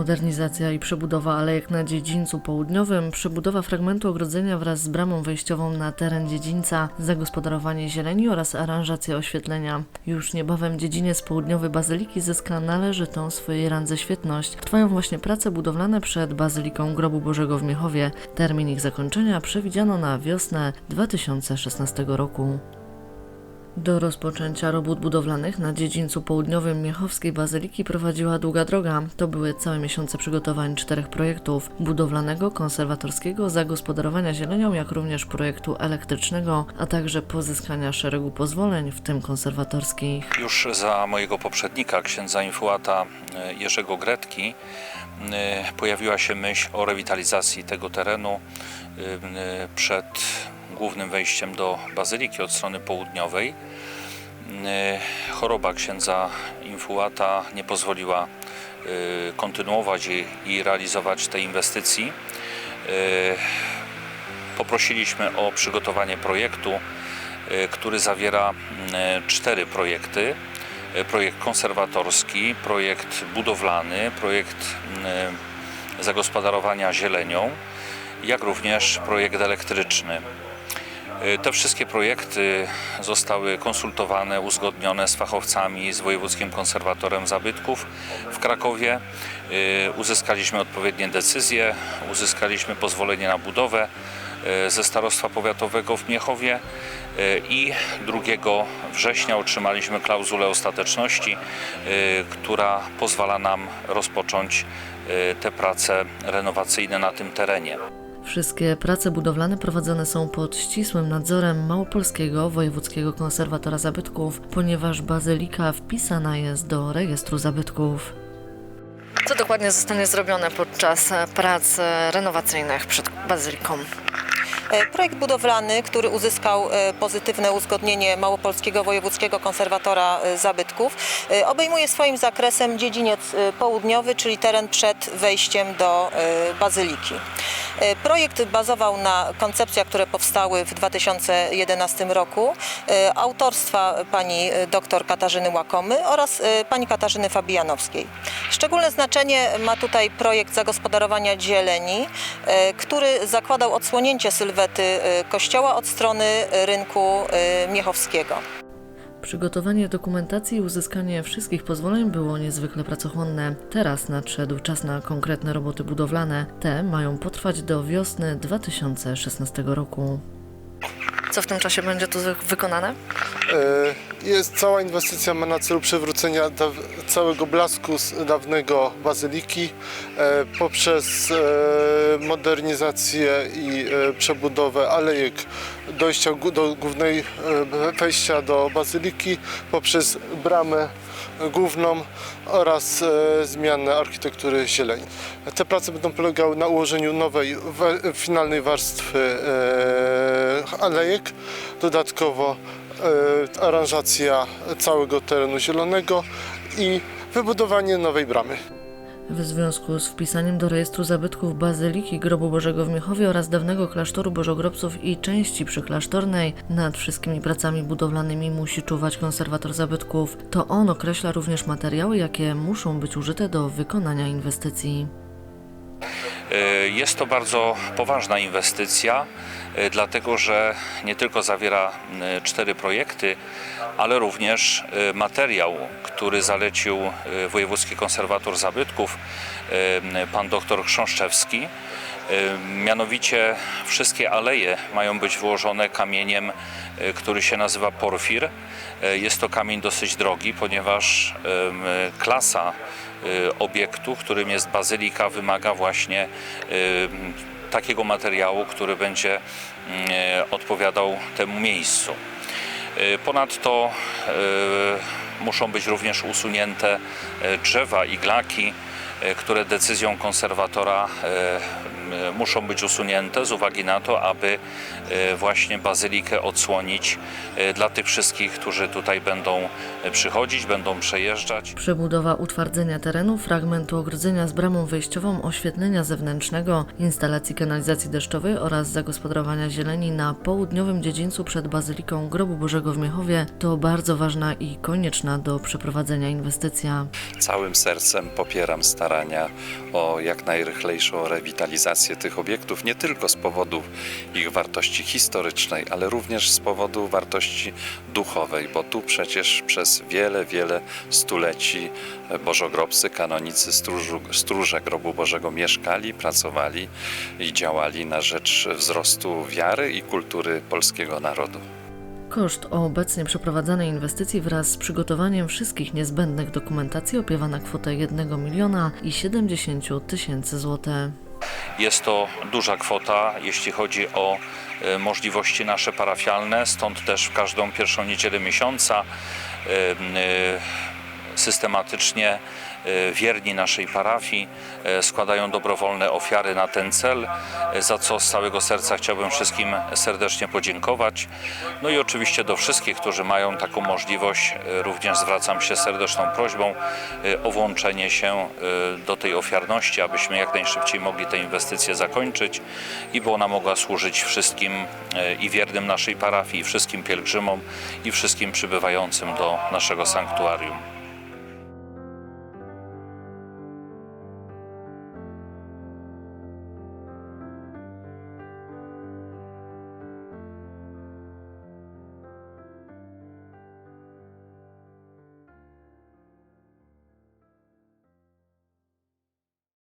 Modernizacja i przebudowa alejek na dziedzińcu południowym, przebudowa fragmentu ogrodzenia wraz z bramą wejściową na teren dziedzińca, zagospodarowanie zieleni oraz aranżacja oświetlenia. Już niebawem dziedziniec południowy Bazyliki zyska należytą swojej randze świetność. Trwają właśnie prace budowlane przed Bazyliką Grobu Bożego w Miechowie. Termin ich zakończenia przewidziano na wiosnę 2016 roku. Do rozpoczęcia robót budowlanych na dziedzińcu południowym Miechowskiej Bazyliki prowadziła długa droga. To były całe miesiące przygotowań czterech projektów: budowlanego, konserwatorskiego, zagospodarowania zielenią, jak również projektu elektrycznego, a także pozyskania szeregu pozwoleń, w tym konserwatorskich. Już za mojego poprzednika, księdza infuata e, Jerzego Gretki, e, pojawiła się myśl o rewitalizacji tego terenu e, przed głównym wejściem do bazyliki od strony południowej. E, Choroba księdza infuata nie pozwoliła e, kontynuować i, realizować tej inwestycji. E, Poprosiliśmy o przygotowanie projektu, który zawiera cztery projekty. Projekt konserwatorski, projekt budowlany, projekt zagospodarowania zielenią, jak również projekt elektryczny. E, Te wszystkie projekty zostały konsultowane, uzgodnione z fachowcami, z Wojewódzkim Konserwatorem Zabytków w Krakowie. E, Uzyskaliśmy odpowiednie decyzje, uzyskaliśmy pozwolenie na budowę e, ze Starostwa Powiatowego w Miechowie i 2 września otrzymaliśmy klauzulę ostateczności, która pozwala nam rozpocząć te prace renowacyjne na tym terenie. Wszystkie prace budowlane prowadzone są pod ścisłym nadzorem Małopolskiego Wojewódzkiego Konserwatora Zabytków, ponieważ bazylika wpisana jest do rejestru zabytków. Co dokładnie zostanie zrobione podczas prac renowacyjnych przed bazyliką? E, Projekt budowlany, który uzyskał e, pozytywne uzgodnienie Małopolskiego Wojewódzkiego Konserwatora e, Zabytków, obejmuje swoim zakresem dziedziniec południowy, czyli teren przed wejściem do bazyliki. E, Projekt bazował na koncepcjach, które powstały w 2011 roku, e, autorstwa pani e, dr Katarzyny Łakomy oraz pani Katarzyny Fabijanowskiej. Szczególne znaczenie ma tutaj projekt zagospodarowania zieleni, który zakładał odsłonięcie sylwety kościoła od strony rynku miechowskiego. Przygotowanie dokumentacji i uzyskanie wszystkich pozwoleń było niezwykle pracochłonne. Teraz nadszedł czas na konkretne roboty budowlane. Te mają potrwać do wiosny 2016 roku. Co w tym czasie będzie tu wykonane? E, Jest cała inwestycja ma na celu przywrócenia daw- całego blasku z dawnego bazyliki e, poprzez e, modernizację i e, przebudowę alejek dojścia do głównej e, wejścia do bazyliki poprzez bramę główną oraz e, zmianę architektury zieleni. Te prace będą polegały na ułożeniu nowej, we, finalnej warstwy e, alejek. Dodatkowo e, aranżacja całego terenu zielonego i wybudowanie nowej bramy. W związku z wpisaniem do rejestru zabytków Bazyliki Grobu Bożego w Miechowie oraz dawnego klasztoru Bożogrobców i części przyklasztornej nad wszystkimi pracami budowlanymi musi czuwać konserwator zabytków. To on określa również materiały, jakie muszą być użyte do wykonania inwestycji. E, Jest to bardzo poważna inwestycja, dlatego że nie tylko zawiera e, cztery projekty, ale również e, materiał, który zalecił e, Wojewódzki Konserwator Zabytków, e, pan dr Chrząszczewski. E, Mianowicie wszystkie aleje mają być wyłożone kamieniem, e, który się nazywa porfir. E, Jest to kamień dosyć drogi, ponieważ klasa e, obiektu, którym jest bazylika, wymaga właśnie takiego materiału, który będzie mm, e, odpowiadał temu miejscu. E, Ponadto e, muszą być również usunięte drzewa, iglaki, które decyzją konserwatora muszą być usunięte z uwagi na to, aby e, właśnie bazylikę odsłonić e, dla tych wszystkich, którzy tutaj będą e, przychodzić, będą przejeżdżać. Przebudowa utwardzenia terenu, fragmentu ogrodzenia z bramą wejściową, oświetlenia zewnętrznego, instalacji kanalizacji deszczowej oraz zagospodarowania zieleni na południowym dziedzińcu przed Bazyliką Grobu Bożego w Miechowie to bardzo ważna i konieczna do przeprowadzenia inwestycja. Całym sercem popieram starania o jak najrychlejszą rewitalizację tych obiektów, nie tylko z powodu ich wartości historycznej, ale również z powodu wartości duchowej, bo tu przecież przez wiele, wiele stuleci bożogrobcy, kanonicy, stróżu, stróże grobu Bożego mieszkali, pracowali i działali na rzecz wzrostu wiary i kultury polskiego narodu. Koszt obecnie przeprowadzanej inwestycji wraz z przygotowaniem wszystkich niezbędnych dokumentacji opiewa na kwotę 1 miliona i 70 tysięcy złotych. Jest to duża kwota, jeśli chodzi o e, możliwości nasze parafialne, stąd też w każdą pierwszą niedzielę miesiąca e, e, systematycznie e, wierni naszej parafii e, składają dobrowolne ofiary na ten cel, e, za co z całego serca chciałbym wszystkim serdecznie podziękować. No i oczywiście do wszystkich, którzy mają taką możliwość, również zwracam się serdeczną prośbą o włączenie się do tej ofiarności, abyśmy jak najszybciej mogli tę inwestycję zakończyć i by ona mogła służyć wszystkim i wiernym naszej parafii, i wszystkim pielgrzymom, i wszystkim przybywającym do naszego sanktuarium.